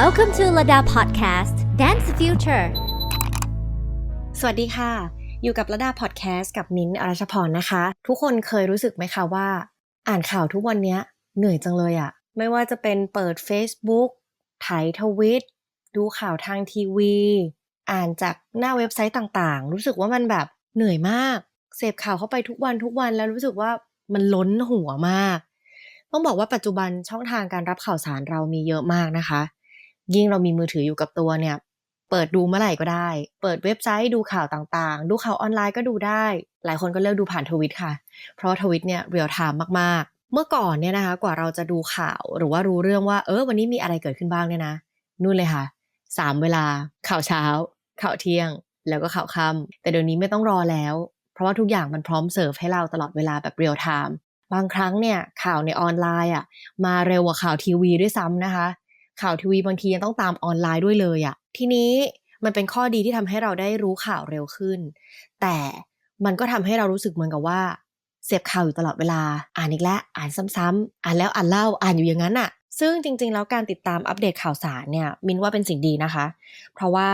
Welcome to Lada Podcast Dance the Future สวัสดีค่ะ อยู่กับระดาพอดแคสต์กับมิ้นท์อรัชพรนะคะ ทุกคนเคยรู้สึกไหมคะว่า อ่านข่าวทุกวันเนี้ยเหนื่อยจังเลยอะไม่ว่าจะเป็นเปิด Facebook ไถทวิต ดูข่าวทางทีวี อ่านจากหน้าเว็บไซต์ต่างๆ รู้สึกว่ามันแบบเหนื่อยมาก เสพข่าวเข้าไปทุกวันทุกวันแล้วรู้สึกว่ามันล้นหัวมาก ต้องบอกว่าปัจจุบันช่องทางการรับข่าวสารเรามีเยอะมากนะคะ ยิ่งเรามีมือถืออยู่กับตัวเนี่ย เปิดดูเมื่อไหร่ก็ได้ เปิดเว็บไซต์ดูข่าวต่างๆ ดูข่าวออนไลน์ก็ดูได้ หลายคนก็เลือกดูผ่านทวิตค่ะ เพราะทวิตเนี่ยเรียลไทม์มากๆ เมื่อก่อนเนี่ยนะคะ กว่าเราจะดูข่าวหรือว่ารู้เรื่องว่า เออ วันนี้มีอะไรเกิดขึ้นบ้างเนี่ยนะ นู่นเลยค่ะสามเวลา ข่าวเช้า ข่าวเที่ยง แล้วก็ข่าวค่ำแต่เดี๋ยวนี้ไม่ต้องรอแล้ว เพราะว่าทุกอย่างมันพร้อมเสิร์ฟให้เราตลอดเวลาแบบเรียลไทม์บางครั้งเนี่ยข่าวในออนไลน์อะมาเร็วกว่าข่าวทีวีด้วยซ้ำนะคะ ข่าวทีวีบางทียังต้องตามออนไลน์ด้วยเลยอะ่ะทีนี้มันเป็นข้อดีที่ทำให้เราได้รู้ข่าวเร็วขึ้น แต่มันก็ทำให้เรารู้สึกเหมือนกับว่า เสพข่าวอยู่ตลอดเวลา อ่านอีกแล้วอ่านซ้ำๆอ่านแล้วอ่านเล่าอ่านอยู่อย่างนั้นอะซึ่งจริง ๆ แล้วการติดตามอัปเดตข่าวสารเนี่ยมินว่าเป็นสิ่งดีนะคะ เพราะว่า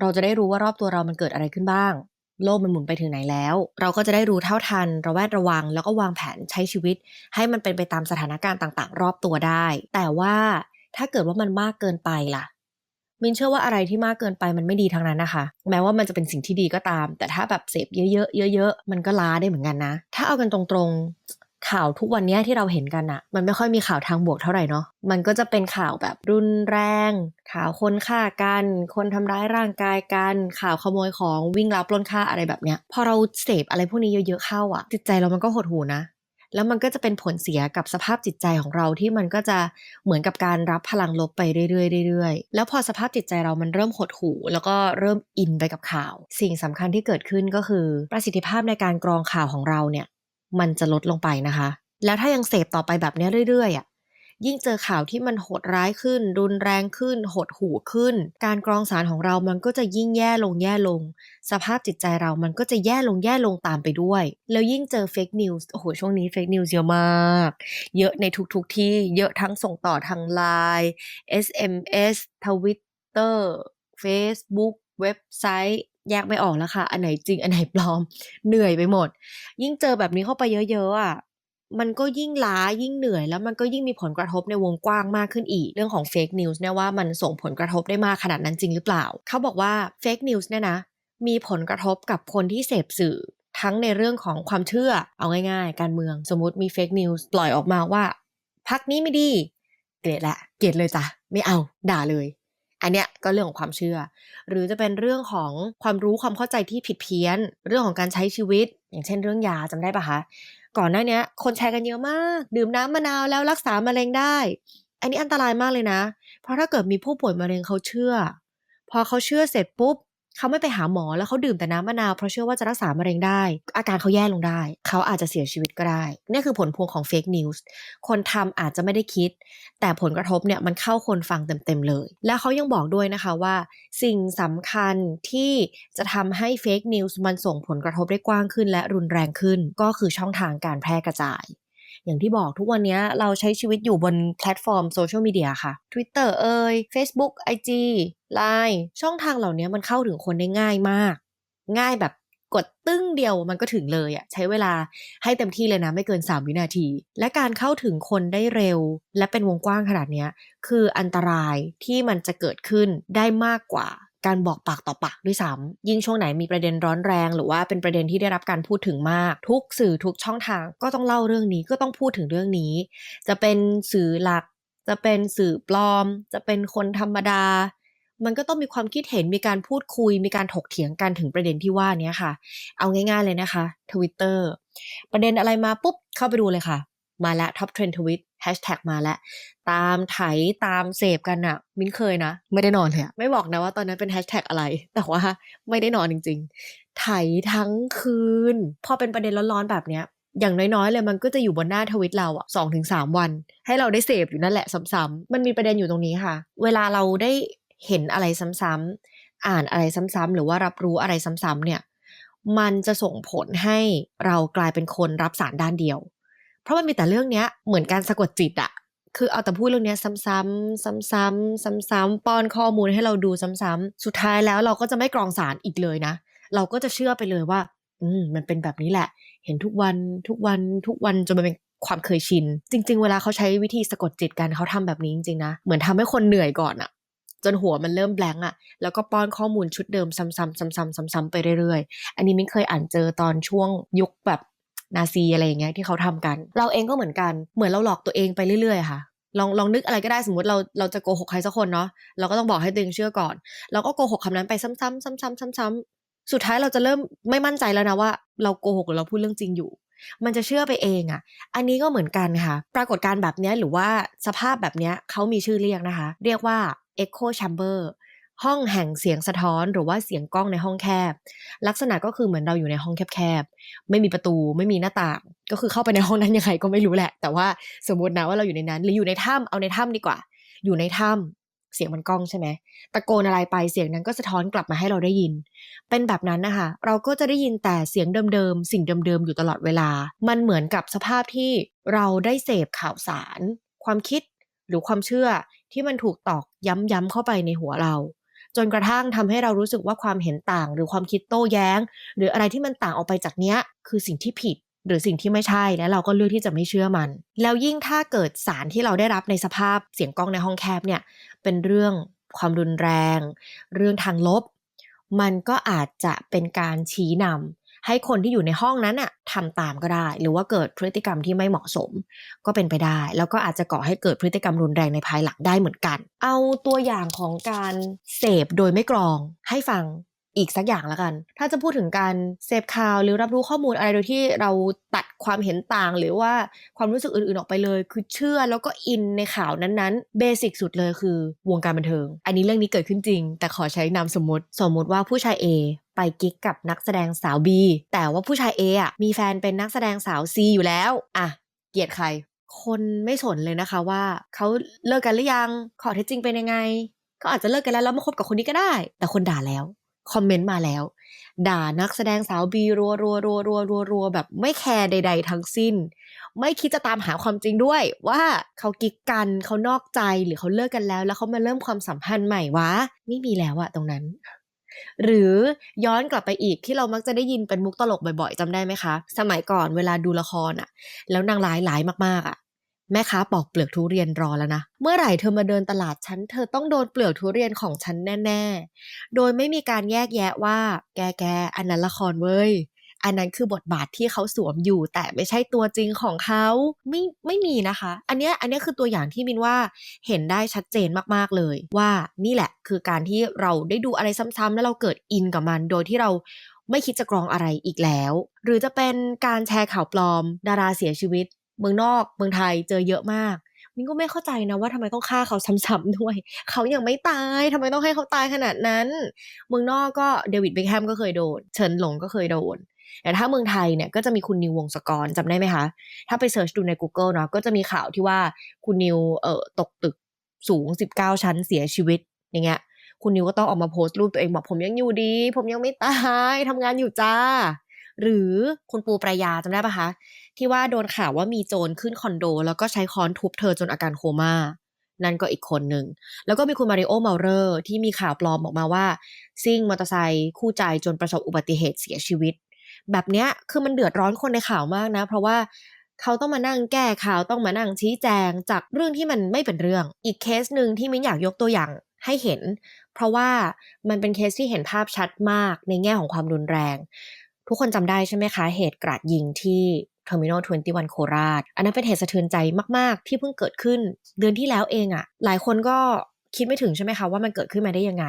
เราจะได้รู้ว่ารอบตัวเรามันเกิดอะไรขึ้นบ้าง โลกมันหมุนไปถึงไหนแล้ว เราก็จะได้รู้เท่าทัน ระแวดระวัง แล้วก็วางแผนใช้ชีวิต ให้มันเป็นไปตามสถานการณ์ต่าง ๆ รอบตัวได้ แต่ว่า ถ้าเกิดว่ามันมากเกินไปล่ะ มินเชื่อว่าอะไรที่มากเกินไปมันไม่ดีทั้งนั้นนะคะ แม้ว่ามันจะเป็นสิ่งที่ดีก็ตาม แต่ถ้าแบบเสพเยอะๆเยอะๆมันก็ล้าได้เหมือนกันนะ ถ้าเอากันตรงๆ ข่าวทุกวันนี้ที่เราเห็นกันอะมันไม่ค่อยมีข่าวทางบวกเท่าไหร่เนาะมันก็จะเป็นข่าวแบบรุนแรง ข่าวคนฆ่ากัน คนทำร้ายร่างกายกัน ข่าวขโมยของวิ่งราวปล้นฆ่าอะไรแบบเนี้ย พอเราเสพอะไรพวกนี้เยอะๆเข้าอะจิตใจเรามันก็หดหูนะ แล้วมันก็จะเป็นผลเสียกับสภาพจิตใจของเราที่มันก็จะเหมือนกับการรับพลังลบไปเรื่อยๆเรื่อยๆ แล้วพอสภาพจิตใจเรามันเริ่มหดหู่แล้วก็เริ่มอินไปกับข่าว สิ่งสำคัญที่เกิดขึ้นก็คือ ประสิทธิภาพในการกรองข่าวของเราเนี่ย มันจะลดลงไปนะคะ แล้วถ้ายังเสพต่อไปแบบนี้เรื่อยๆอะ ยิ่งเจอข่าวที่มันโหดร้ายขึ้น รุนแรงขึ้น หดหู่ขึ้น การกรองสารของเรามันก็จะยิ่งแย่ลงแย่ลง สภาพจิตใจเรามันก็จะแย่ลงแย่ลงตามไปด้วย แล้วยิ่งเจอเฟกนิวส์โอ้โหช่วงนี้เฟกนิวส์เยอะมาก เยอะในทุกๆทที่เยอะทั้งส่งต่อทางไลน์ SMS Twitter Facebook เว็บไซต์แยกไม่ออกแล้วค่ะ อันไหนจริง อันไหนปลอม เหนื่อยไปหมด ยิ่งเจอแบบนี้เข้าไปเยอะๆอะ มันก็ยิ่งล้ายิ่งเหนื่อย แล้วมันก็ยิ่งมีผลกระทบในวงกว้างมากขึ้นอีก เรื่องของเฟกนิวส์เนี่ยว่ามันส่งผลกระทบได้มากขนาดนั้นจริงหรือเปล่า เขาบอกว่าเฟกนิวส์เนี่ยนะมีผลกระทบกับคนที่เสพสื่อทั้งในเรื่องของความเชื่อเอาง่ายๆ การเมืองสมมติมีเฟกนิวส์ปล่อยออกมาว่าพักนี้ไม่ดี เกลียดละเกลียดเลยจ้ะไม่เอาด่าเลย อันเนี้ยก็เรื่องของความเชื่อ หรือจะเป็นเรื่องของความรู้ความเข้าใจที่ผิดเพี้ยน เรื่องของการใช้ชีวิต อย่างเช่นเรื่องยาจำได้ปะคะ ก่อนหน้านี้คนแชร์กันเยอะมาก ดื่มน้ำมะนาวแล้วรักษามะเร็งได้ อันนี้อันตรายมากเลยนะ เพราะถ้าเกิดมีผู้ป่วยมะเร็งเขาเชื่อ พอเขาเชื่อเสร็จปุ๊บ เขาไม่ไปหาหมอแล้วเขาดื่มแต่น้ำมะนาวเพราะเชื่อว่าจะรักษามะเร็งได้ อาการเขาแย่ลงได้ เขาอาจจะเสียชีวิตก็ได้ นี่คือผลพวงของเฟกนิวส์คนทำอาจจะไม่ได้คิด แต่ผลกระทบเนี่ยมันเข้าคนฟังเต็มๆเลย แล้วเขายังบอกด้วยนะคะว่า สิ่งสำคัญที่จะทำให้เฟกนิวส์มันส่งผลกระทบได้กว้างขึ้นและรุนแรงขึ้น ก็คือช่องทางการแพร่กระจาย อย่างที่บอกทุกวันนี้เราใช้ชีวิตอยู่บนแพลตฟอร์มโซเชียลมีเดียค่ะ Twitter เอ่ย Facebook IG Line ช่องทางเหล่านี้มันเข้าถึงคนได้ง่ายมาก ง่ายแบบกดตึ้งเดียวมันก็ถึงเลยอะใช้เวลาให้เต็มที่เลยนะไม่เกิน 3 วินาที และการเข้าถึงคนได้เร็ว และเป็นวงกว้างขนาดนี้คืออันตรายที่มันจะเกิดขึ้นได้มากกว่า การบอกปากต่อปากด้วยซ้ำยิ่งช่วงไหนมีประเด็นร้อนแรง หรือว่าเป็นประเด็นที่ได้รับการพูดถึงมาก ทุกสื่อทุกช่องทางก็ต้องเล่าเรื่องนี้ก็ต้องพูดถึงเรื่องนี้ จะเป็นสื่อหลัก จะเป็นสื่อปลอม จะเป็นคนธรรมดา มันก็ต้องมีความคิดเห็นมีการพูดคุย มีการถกเถียงกันถึงประเด็นที่ว่านี้ค่ะ เอาง่าย ๆเลยนะคะ Twitter ประเด็นอะไรมาปุ๊บเข้าไปดูเลยค่ะ มาแล้วท็อปเทรนทวิตแฮชแท็กมาแล้วตามไถตามเสพกันอะมิ้นเคยนะ ไม่ได้นอนเลยอะไม่บอกนะว่าตอนนั้นเป็นแฮชแท็กอะไร แต่ว่าไม่ได้นอนจริง ๆ ไถทั้งคืน พอเป็นประเด็นร้อนๆแบบเนี้ย อย่างน้อยๆเลยมันก็จะอยู่บนหน้าทวิตเราอะสองถึงสามวัน ให้เราได้เสพอยู่นั่นแหละซ้ำๆมันมีประเด็นอยู่ตรงนี้ค่ะ เวลาเราได้เห็นอะไรซ้ำๆอ่านอะไรซ้ำๆหรือว่ารับรู้อะไรซ้ำๆเนี่ย มันจะส่งผลให้เรากลายเป็นคนรับสารด้านเดียว เพราะมันมีแต่เรื่องเนี้ยเหมือนการสะกดจิตอะคือเอาแต่พูดเรื่องนี้ซ้ำๆซ้ำๆซ้ำๆป้อนข้อมูลให้เราดูซ้ำๆสุดท้ายแล้วเราก็จะไม่กรองสารอีกเลยนะ เราก็จะเชื่อไปเลยว่า อืมมันเป็นแบบนี้แหละ เห็นทุกวันทุกวันทุกวันจนมันเป็นความเคยชิน จริง ๆ เวลาเขาใช้วิธีสะกดจิตกันเขาทำแบบนี้จริงๆนะ เหมือนทำให้คนเหนื่อยก่อนอะจนหัวมันเริ่มแบงก์อะแล้วก็ป้อนข้อมูลชุดเดิมซ้ำๆซ้ำๆซ้ำๆไปเรื่อยๆ อันนี้มิ้นเคยอ่านเจอตอนช่วงยุคแบบ นาซีอะไรอย่างเงี้ยที่เขาทำกัน เราเองก็เหมือนกันเหมือนเราหลอกตัวเองไปเรื่อยๆค่ะลองลองนึกอะไรก็ได้สมมติเราเราจะโกหกใครสักคนเนาะเราก็ต้องบอกให้ตัวเองเชื่อก่อน เราก็โกหกคำนั้นไปซ้ำๆซ้ำๆซ้ำๆสุดท้ายเราจะเริ่มไม่มั่นใจแล้วนะว่า เราโกหกหรือเราพูดเรื่องจริงอยู่ มันจะเชื่อไปเองอะ่ะ อันนี้ก็เหมือนกันค่ะ ปรากฏการณ์แบบเนี้ยหรือว่าสภาพแบบเนี้ยเขามีชื่อเรียกนะคะ เรียกว่า echo chamber ห้องแห่งเสียงสะท้อนหรือว่าเสียงกล้องในห้องแคบ ลักษณะก็คือเหมือนเราอยู่ในห้องแคบๆไม่มีประตูไม่มีหน้าต่างก็คือเข้าไปในห้องนั้นยังไงก็ไม่รู้แหละ แต่ว่าสมมตินะว่าเราอยู่ในนั้น หรืออยู่ในถ้ำเอาในถ้ำดีกว่า อยู่ในถ้ำเสียงมันกล้องใช่ไหมตะโกนอะไรไปเสียงนั้นก็สะท้อนกลับมาให้เราได้ยิน เป็นแบบนั้นนะคะเราก็จะได้ยินแต่เสียงเดิมๆสิ่งเดิมๆอยู่ตลอดเวลา มันเหมือนกับสภาพที่เราได้เสพข่าวสาร ความคิดหรือความเชื่อที่มันถูกตอกย้ำๆเข้าไปในหัวเรา จนกระทั่งทำให้เรารู้สึกว่าความเห็นต่าง หรือความคิดโต้แย้ง หรืออะไรที่มันต่างออกไปจากเนี้ยคือสิ่งที่ผิดหรือสิ่งที่ไม่ใช่และเราก็เลือกที่จะไม่เชื่อมัน แล้วยิ่งถ้าเกิดสารที่เราได้รับในสภาพเสียงกล้องในห้องแคบเนี่ยเป็นเรื่องความรุนแรง เรื่องทางลบ มันก็อาจจะเป็นการชี้นำ ให้คนที่อยู่ในห้องนั้นอะทำตามก็ได้ หรือว่าเกิดพฤติกรรมที่ไม่เหมาะสม ก็เป็นไปได้ แล้วก็อาจจะก่อให้เกิดพฤติกรรมรุนแรงในภายหลังได้เหมือนกัน เอาตัวอย่างของการเสพโดยไม่กรอง ให้ฟังอีกสักอย่างละกัน ถ้าจะพูดถึงการเสพข่าวหรือรับรู้ข้อมูลอะไรโดยที่เราตัดความเห็นต่าง หรือว่าความรู้สึกอื่นๆออกไปเลย คือเชื่อแล้วก็อินในข่าวนั้นๆ เบสิกสุดเลยคือวงการบันเทิง อันนี้เรื่องนี้เกิดขึ้นจริง แต่ขอใช้นามสมมติ สมมติว่าผู้ชาย A ไปกิ๊กกับนักแสดงสาว B แต่ว่าผู้ชาย A อะมีแฟนเป็นนักแสดงสาว C อยู่แล้ว อะ เกลียดใคร คนไม่สนเลยนะคะว่าเขาเลิกกันหรือยังขอเท็จจริงเป็นยังไงเขาอาจจะเลิกกันแล้วแล้วมาคบกับคนนี้ก็ได้ แต่คนด่าแล้วคอมเมนต์มาแล้ว ด่านักแสดงสาวบีรัวรัวรัวรัวรัวรัวแบบไม่แคร์ใด ๆ ทั้งสิ้น ไม่คิดจะตามหาความจริงด้วย ว่าเขากิ๊กกันเขานอกใจหรือเขาเลิกกันแล้ว แล้วเขามาเริ่มความสัมพันธ์ใหม่วะไม่มีแล้วอะตรงนั้น หรือย้อนกลับไปอีกที่เรามักจะได้ยินเป็นมุกตลกบ่อยๆจำได้ไหมคะ สมัยก่อนเวลาดูละครอะแล้วนางร้ายหลายมากๆอะแม่ค้าปอกเปลือกทุเรียนรอแล้วนะ เมื่อไหร่เธอมาเดินตลาดฉัน เธอต้องโดนเปลือกทุเรียนของฉันแน่ ๆ โดยไม่มีการแยกแยะว่า แกแกอันนั้นละครเว้ย อันนั้นคือบทบาทที่เขาสวมอยู่ แต่ไม่ใช่ตัวจริงของเขาไม่ไม่มีนะคะ อันเนี้ยอันเนี้ยคือตัวอย่างที่มินว่าเห็นได้ชัดเจนมากๆเลย ว่านี่แหละคือการที่เราได้ดูอะไรซ้ำๆแล้วเราเกิดอินกับมัน โดยที่เราไม่คิดจะกรองอะไรอีกแล้ว หรือจะเป็นการแชร์ข่าวปลอม ดาราเสียชีวิต เมืองนอก เมืองไทยเจอเยอะมากมินก็ไม่เข้าใจนะว่าทำไมต้องฆ่าเขาซ้ำๆด้วย เขายังไม่ตายทำไมต้องให้เขาตายขนาดนั้น เมืองนอกก็เดวิดเบคแฮมก็เคยโดนเฉินหลงก็เคยโดน แต่ถ้าเมืองไทยเนี่ยก็จะมีคุณนิววงศกรจำได้ไหมคะ ถ้าไปเสิร์ชดูใน Google เนาะก็จะมีข่าวที่ว่าคุณนิวเอ่อตกตึกสูง 19 ชั้นเสียชีวิตอย่างเงี้ยคุณนิวก็ต้องออกมาโพสต์รูปตัวเองบอกผมยังอยู่ดี ผมยังไม่ตายทำงานอยู่จ้า หรือคุณปูปรายาจำได้ปะคะที่ว่าโดนข่าวว่ามีโจรขึ้นคอนโด แล้วก็ใช้ค้อนทุบเธอจนอาการโคม่านั่นก็อีกคนหนึ่ง แล้วก็มีคุณมาริโอเมาเรอร์ที่มีข่าวปลอมออกมาว่า ซิ่งมอเตอร์ไซค์คู่ใจจนประสบอุบัติเหตุเสียชีวิต แบบเนี้ยคือมันเดือดร้อนคนในข่าวมากนะ เพราะว่าเขาต้องมานั่งแก้ข่าวต้องมานั่งชี้แจงจากเรื่องที่มันไม่เป็นเรื่อง อีกเคสหนึ่งที่มิ้นอยากยกตัวอย่างให้เห็น เพราะว่ามันเป็นเคสที่เห็นภาพชัดมากในแง่ของความรุนแรง ทุกคนจำได้ใช่ไหมคะ เหตุกราดยิงที่ Terminal 21 โคราช อันนั้นเป็นเหตุสะเทือนใจมาก ๆ ที่เพิ่งเกิดขึ้น เดือนที่แล้วเองอะหลายคนก็ คิดไม่ถึงใช่ไหมคะว่ามันเกิดขึ้นมาได้ยังไง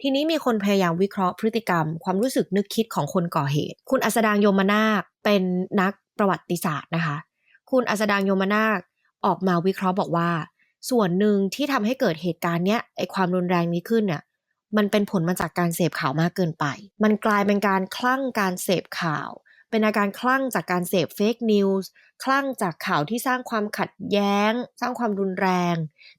ทีนี้มีคนพยายามวิเคราะห์พฤติกรรม ความรู้สึกนึกคิดของคนก่อเหตุ คุณอัสดางโยมนาคเป็นนักประวัติศาสตร์นะคะ คุณอัสดางโยมนาคออกมาวิเคราะห์บอกว่า ส่วนหนึ่งที่ทำให้เกิดเหตุการณ์เนี้ยไอความรุนแรงนี้ขึ้นเนี่ยมันเป็นผลมาจากการเสพข่าวมากเกินไป มันกลายเป็นการคลั่งการเสพข่าว เป็นอาการคลั่งจากการเสพเฟกนิวส์คลั่งจากข่าวที่สร้างความขัดแย้ง สร้างความรุนแรง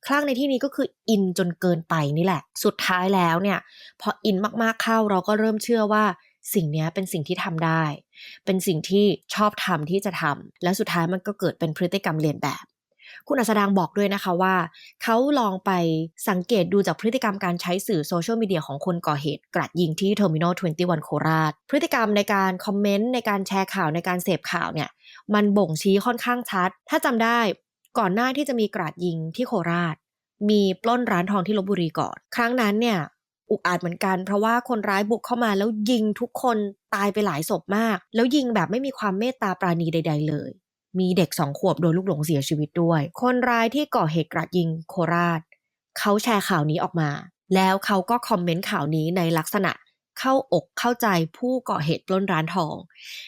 คลั่งในที่นี้ก็คืออินจนเกินไปนี่แหละ สุดท้ายแล้วเนี่ยพออินมากๆเข้าเราก็เริ่มเชื่อว่าสิ่งนี้เป็นสิ่งที่ทำได้ เป็นสิ่งที่ชอบทำที่จะทำแล้วสุดท้ายมันก็เกิดเป็นพฤติกรรมเรียนแบบ คุณอัสดางบอกด้วยนะคะว่า เขาลองไปสังเกตดูจากพฤติกรรมการใช้สื่อโซเชียลมีเดียของคนก่อเหตุกราดยิงที่เทอร์มินอล21 โคราช พฤติกรรมในการคอมเมนต์ในการแชร์ข่าวในการเสพข่าวเนี่ย มันบ่งชี้ค่อนข้างชัด ถ้าจำได้ก่อนหน้าที่จะมีกราดยิงที่โคราช มีปล้นร้านทองที่ลบบุรีก่อน ครั้งนั้นเนี่ยอุกอาจเหมือนกัน เพราะว่าคนร้ายบุกเข้ามาแล้วยิงทุกคนตายไปหลายศพมาก แล้วยิงแบบไม่มีความเมตตาปราณีใด ๆ เลย มีเด็กสองขวบโดนลูกหลงเสียชีวิตด้วย คนร้ายที่ก่อเหตุกราดยิงโคราช เขาแชร์ข่าวนี้ออกมา แล้วเขาก็คอมเมนต์ข่าวนี้ในลักษณะเข้าอกเข้าใจผู้ก่อเหตุปล้นร้านทอง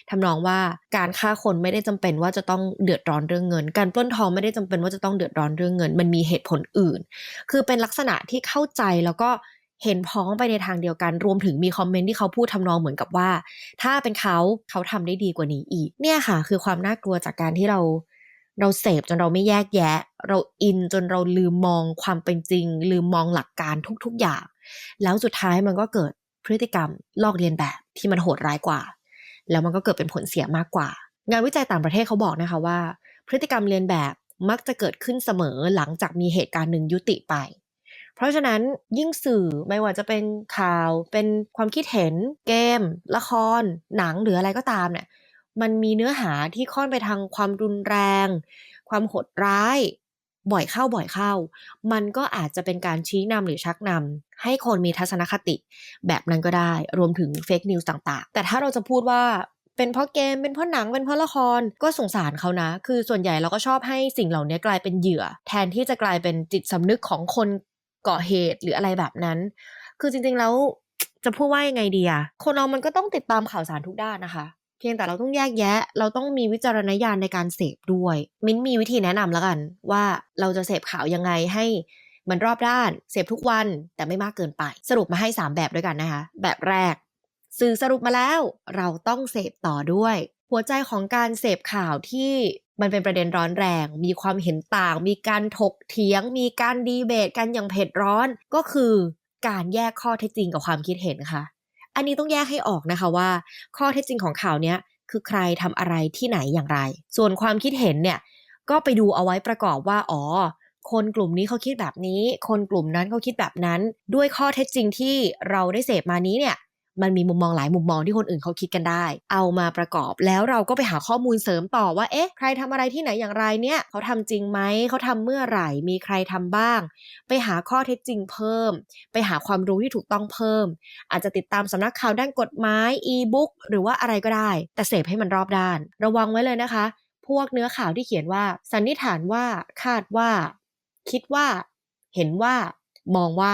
ทำนองว่าการฆ่าคนไม่ได้จำเป็นว่าจะต้องเดือดร้อนเรื่องเงิน การปล้นทองไม่ได้จำเป็นว่าจะต้องเดือดร้อนเรื่องเงิน มันมีเหตุผลอื่น คือเป็นลักษณะที่เข้าใจแล้วก็ เห็นพ้องไปในทางเดียวกัน รวมถึงมีคอมเมนต์ที่เขาพูดทำนองเหมือนกับว่า ถ้าเป็นเขาเขาทำได้ดีกว่านี้อีก เนี่ยค่ะ คือความน่ากลัวจากการที่เรา เราเสพจนเราไม่แยกแยะ เราอินจนเราลืมมองความเป็นจริง ลืมมองหลักการทุกๆอย่าง แล้วสุดท้ายมันก็เกิดพฤติกรรมลอกเลียนแบบที่มันโหดร้ายกว่า แล้วมันก็เกิดเป็นผลเสียมากกว่า งานวิจัยต่างประเทศเขาบอกนะคะว่า พฤติกรรมเลียนแบบมักจะเกิดขึ้นเสมอหลังจากมีเหตุการณ์หนึ่งยุติไป เพราะฉะนั้นยิ่งสื่อไม่ว่าจะเป็นข่าว เป็นความคิดเห็น เกม ละคร หนังหรืออะไรก็ตามเนี่ยมันมีเนื้อหาที่ค่อนไปทางความรุนแรง ความโหดร้าย บ่อยเข้าบ่อยเข้า มันก็อาจจะเป็นการชี้นำหรือชักนำให้คนมีทัศนคติ แบบนั้นก็ได้รวมถึงเฟกนิวส์ต่างๆ แต่ถ้าเราจะพูดว่าเป็นเพราะเกมเป็นเพราะหนังเป็นเพราะละครก็สงสารเขานะ คือส่วนใหญ่เราก็ชอบให้สิ่งเหล่านี้กลายเป็นเหยื่อ แทนที่จะกลายเป็นจิตสำนึกของคน ก่อเหตุหรืออะไรแบบนั้น คือจริงๆแล้วจะพูดว่ายังไงดีอะคนเรามันก็ต้องติดตามข่าวสารทุกด้านนะคะ เพียงแต่เราต้องแยกแยะ เราต้องมีวิจารณญาณในการเสพด้วย มิ้นมีวิธีแนะนำแล้วกัน ว่าเราจะเสพข่าวยังไงให้มันรอบด้าน เสพทุกวันแต่ไม่มากเกินไป สรุปมาให้ 3 แบบด้วยกันนะคะ แบบแรก สื่อสรุปมาแล้ว เราต้องเสพต่อด้วย หัวใจของการเสพข่าวที่ มันเป็นประเด็นร้อนแรง มีความเห็นต่าง มีการถกเถียง มีการดีเบตกันอย่างเผ็ดร้อน ก็คือการแยกข้อเท็จจริงกับความคิดเห็นค่ะ อันนี้ต้องแยกให้ออกนะคะว่า ข้อเท็จจริงของข่าวเนี้ยคือใครทำอะไรที่ไหนอย่างไร ส่วนความคิดเห็นเนี่ยก็ไปดูเอาไว้ประกอบว่า อ๋อ คนกลุ่มนี้เขาคิดแบบนี้ คนกลุ่มนั้นเขาคิดแบบนั้น ด้วยข้อเท็จจริงที่เราได้เสพมานี้เนี่ย มันมีมุมมองหลายมุมมองที่คนอื่นเขาคิดกันได้ เอามาประกอบแล้วเราก็ไปหาข้อมูลเสริมต่อว่า เอ๊ะ ใครทำอะไรที่ไหนอย่างไรเนี่ยเขาทำจริงไหม เขาทำเมื่อไหร่ มีใครทำบ้าง ไปหาข้อเท็จจริงเพิ่ม ไปหาความรู้ที่ถูกต้องเพิ่ม อาจจะติดตามสำนักข่าวด้านกฎหมาย อีบุ๊กหรือว่าอะไรก็ได้ แต่เสพให้มันรอบด้าน ระวังไว้เลยนะคะ พวกเนื้อข่าวที่เขียนว่า สันนิษฐานว่า คาดว่า คิดว่า เห็นว่า มองว่า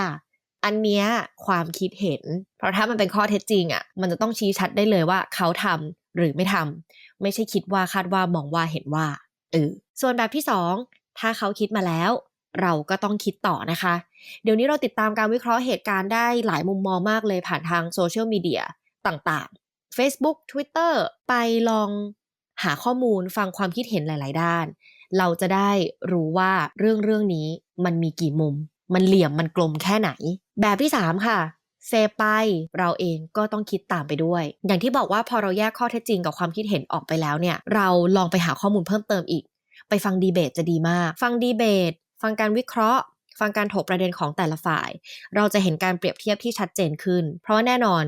อันเนี้ยความคิดเห็น เพราะถ้ามันเป็นข้อเท็จจริงอะ่ะ มันจะต้องชี้ชัดได้เลยว่าเขาทำหรือไม่ทำไม่ใช่คิดว่าคาดว่ามองว่าเห็นว่าเออส่วนแบบที่สองถ้าเขาคิดมาแล้ว เราก็ต้องคิดต่อนะคะ เดี๋ยวนี้เราติดตามการวิเคราะห์เหตุการณ์ได้หลายมุมมองมากเลยผ่านทางโซเชียลมีเดียต่างๆ Facebook Twitter ไปลองหาข้อมูลฟังความคิดเห็นหลาย ๆ ด้าน เราจะได้รู้ว่าเรื่องเรื่องนี้มันมีกี่มุม มันเหลี่ยมมันกลมแค่ไหน แบบที่ 3 ค่ะเซไปเราเองก็ต้องคิดตามไปด้วย อย่างที่บอกว่าพอเราแยกข้อเท็จจริงกับความคิดเห็นออกไปแล้วเนี่ย เราลองไปหาข้อมูลเพิ่มเติมอีก ไปฟังดีเบตจะดีมาก ฟังดีเบต ฟังการวิเคราะห์ ฟังการถกประเด็นของแต่ละฝ่าย เราจะเห็นการเปรียบเทียบที่ชัดเจนขึ้น เพราะแน่นอน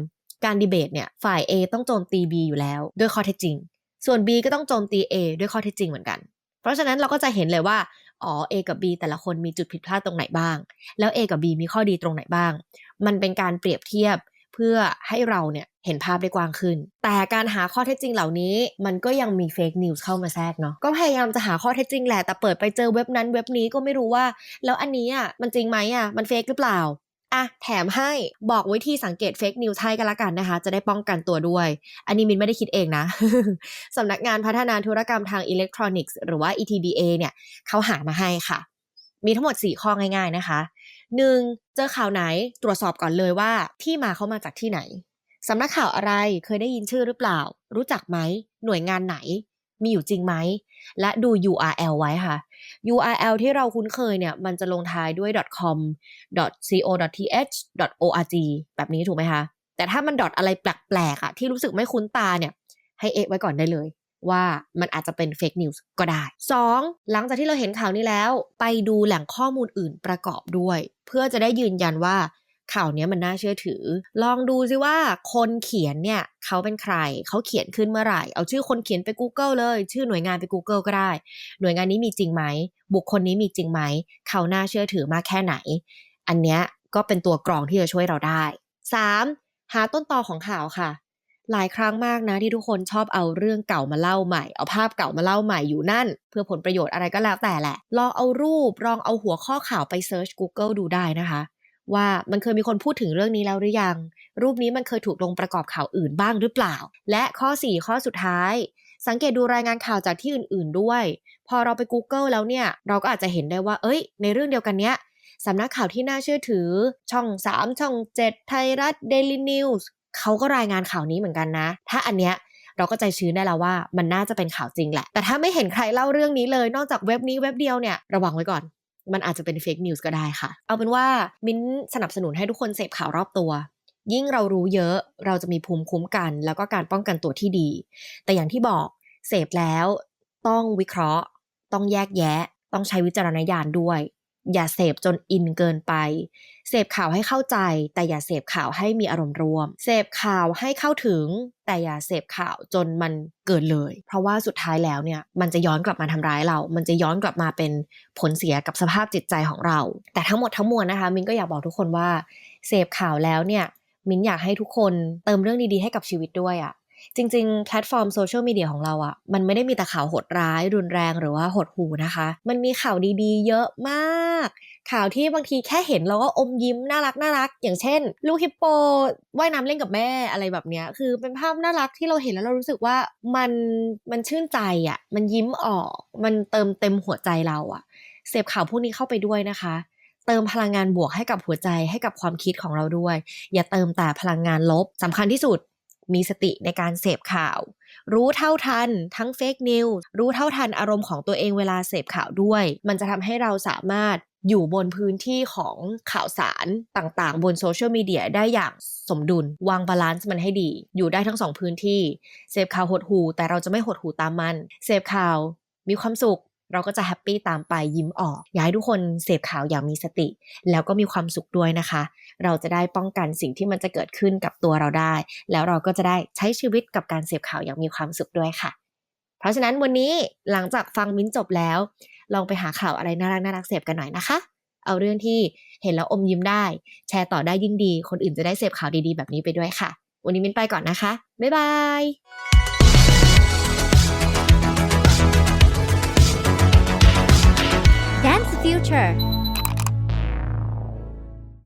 การดีเบตเนี่ยฝ่าย A ต้องโจมตี B อยู่แล้ว ด้วยข้อเท็จจริง ส่วน B ก็ต้องโจมตี A ด้วยข้อเท็จจริงเหมือนกัน เพราะฉะนั้นเราก็จะเห็นเลยว่า อ๋อ A กับ B แต่ละคนมีจุดผิดพลาดตรงไหนบ้าง แล้ว A กับ B มีข้อดีตรงไหนบ้าง มันเป็นการเปรียบเทียบเพื่อให้เราเนี่ยเห็นภาพได้กว้างขึ้น แต่การหาข้อเท็จจริงเหล่านี้ มันก็ยังมีเฟกนิวส์เข้ามาแทรกเนาะ ก็พยายามจะหาข้อเท็จจริงแหละ แต่เปิดไปเจอเว็บนั้นเว็บนี้ก็ไม่รู้ว่า แล้วอันนี้อะมันจริงไหมอะ มันเฟกหรือเปล่า อะแถมให้บอกวิธีสังเกตเฟกนิวส์ให้กันละกันนะคะ จะได้ป้องกันตัวด้วย อันนี้มินไม่ได้คิดเองนะสำนักงานพัฒนาธุรกรรมทางอิเล็กทรอนิกส์หรือว่า ETBA เนี่ยเขาหามาให้ค่ะ มีทั้งหมด 4 ข้อง่ายๆนะคะ 1. เจอข่าวไหนตรวจสอบก่อนเลยว่า ที่มาเขามาจากที่ไหนสำนักข่าวอะไรเคยได้ยินชื่อหรือเปล่า รู้จักไหมหน่วยงานไหน มีอยู่จริงไหม และดู URL ไว้ค่ะ URL ที่เราคุ้นเคยเนี่ย มันจะลงท้ายด้วย .com .co.th .org แบบนี้ถูกไหมคะ แต่ถ้ามันอะไรแปลกๆอะที่รู้สึกไม่คุ้นตาเนี่ย ให้เอะไว้ก่อนได้เลย ว่ามันอาจจะเป็นเฟกนิวส์ก็ได้ 2. หลังจากที่เราเห็นข่าวนี้แล้ว ไปดูแหล่งข้อมูลอื่นประกอบด้วย เพื่อจะได้ยืนยันว่า ข่าวนี้มันน่าเชื่อถือ ลองดูซิว่าคนเขียนเนี่ยเขาเป็นใคร เขาเขียนขึ้นเมื่อไหร่ เอาชื่อคนเขียนไป Google เลย ชื่อหน่วยงานไป Google ก็ได้ หน่วยงานนี้มีจริงไหม บุคคลนี้มีจริงไหม เขาน่าเชื่อถือมากแค่ไหน อันเนี้ยก็เป็นตัวกรองที่จะช่วยเราได้ 3. หาต้นตอของข่าวค่ะ หลายครั้งมากนะที่ทุกคนชอบเอาเรื่องเก่ามาเล่าใหม่ เอาภาพเก่ามาเล่าใหม่อยู่นั่น เพื่อผลประโยชน์อะไรก็แล้วแต่แหละ ลองเอารูป ลองเอาหัวข้อข่าวไปเซิร์ช Google ดูได้นะคะ ว่ามันเคยมีคนพูดถึงเรื่องนี้แล้วหรือยัง รูปนี้มันเคยถูกลงประกอบข่าวอื่นบ้างหรือเปล่า และข้อ 4 ข้อสุดท้าย สังเกตดูรายงานข่าวจากที่อื่น ๆด้วย พอเราไป Google แล้วเนี่ย เราก็อาจจะเห็นได้ว่า เอ้ย ในเรื่องเดียวกันเนี้ยสำนักข่าวที่น่าเชื่อถือ ช่อง 3 ช่อง 7 ไทยรัฐ Daily News เขาก็รายงานข่าวนี้เหมือนกันนะ ถ้าอันเนี้ยเราก็ใจชื้นได้แล้วว่ามันน่าจะเป็นข่าวจริงแหละ แต่ถ้าไม่เห็นใครเล่าเรื่องนี้เลย นอกจากเว็บนี้เว็บเดียวเนี่ยระวังไว้ก่อน มันอาจจะเป็นเฟกนิวส์ก็ได้ค่ะ เอาเป็นว่ามิ้นสนับสนุนให้ทุกคนเสพข่าวรอบตัว ยิ่งเรารู้เยอะเราจะมีภูมิคุ้มกัน แล้วก็การป้องกันตัวที่ดี แต่อย่างที่บอกเสพแล้วต้องวิเคราะห์ ต้องแยกแยะ ต้องใช้วิจารณญาณด้วย อย่าเสพจนอินเกินไป เสพข่าวให้เข้าใจ แต่อย่าเสพข่าวให้มีอารมณ์รวม เสพข่าวให้เข้าถึง แต่อย่าเสพข่าวจนมันเกินเลย เพราะว่าสุดท้ายแล้วเนี่ยมันจะย้อนกลับมาทำร้ายเรา มันจะย้อนกลับมาเป็นผลเสียกับสภาพจิตใจของเรา แต่ทั้งหมดทั้งมวลนะคะ มินก็อยากบอกทุกคนว่า เสพข่าวแล้วเนี่ยมินอยากให้ทุกคนเติมเรื่องดีๆให้กับชีวิตด้วยอะ จริงๆ แพลตฟอร์มโซเชียลมีเดียของเราอะ่ะ มันไม่ได้มีแต่ข่าวโหดร้าย รุนแรงหรือว่าหดหูนะคะ มันมีข่าวดีๆ เยอะมาก ข่าวที่บางทีแค่เห็นเราก็อมยิ้มน่ารักน่ารัก อย่างเช่น ลูกฮิปโปว่ายน้ำเล่นกับแม่อะไรแบบเนี้ยคือเป็นภาพน่ารักที่เราเห็นแล้วเรารู้สึกว่ามันมันชื่นใจอะ่ะมันยิ้มออก มันเติมเต็มหัวใจเราอะ่ะ เสพข่าวพวกนี้เข้าไปด้วยนะคะเติมพลังงานบวกให้กับหัวใจให้กับความคิดของเราด้วย อย่าเติมแต่พลังงานลบสำคัญที่สุด มีสติในการเสพข่าว รู้เท่าทันทั้งเฟกนิวรู้เท่าทันอารมณ์ของตัวเองเวลาเสพข่าวด้วย มันจะทำให้เราสามารถอยู่บนพื้นที่ของข่าวสารต่างๆ บนโซเชียลมีเดียได้อย่างสมดุล วางบาลานซ์มันให้ดี อยู่ได้ทั้งสองพื้นที่ เสพข่าวหดหูแต่เราจะไม่หดหูตามมัน เสพข่าวมีความสุข เราก็จะแฮปปี้ตามไปยิ้มออกอยากให้ทุกคนเสพข่าวอย่างมีสติ แล้วก็มีความสุขด้วยนะคะ เราจะได้ป้องกันสิ่งที่มันจะเกิดขึ้นกับตัวเราได้ แล้วเราก็จะได้ใช้ชีวิตกับการเสพข่าวอย่างมีความสุขด้วยค่ะ เพราะฉะนั้นวันนี้หลังจากฟังมิ้นจบแล้ว ลองไปหาข่าวอะไรน่ารักน่ารักเสพกันหน่อยนะคะ เอาเรื่องที่เห็นแล้วอมยิ้มได้ แชร์ต่อได้ยิ่งดี คนอื่นจะได้เสพข่าวดีๆ แบบนี้ไปด้วยค่ะ วันนี้มิ้นไปก่อนนะคะบ๊ายบาย Future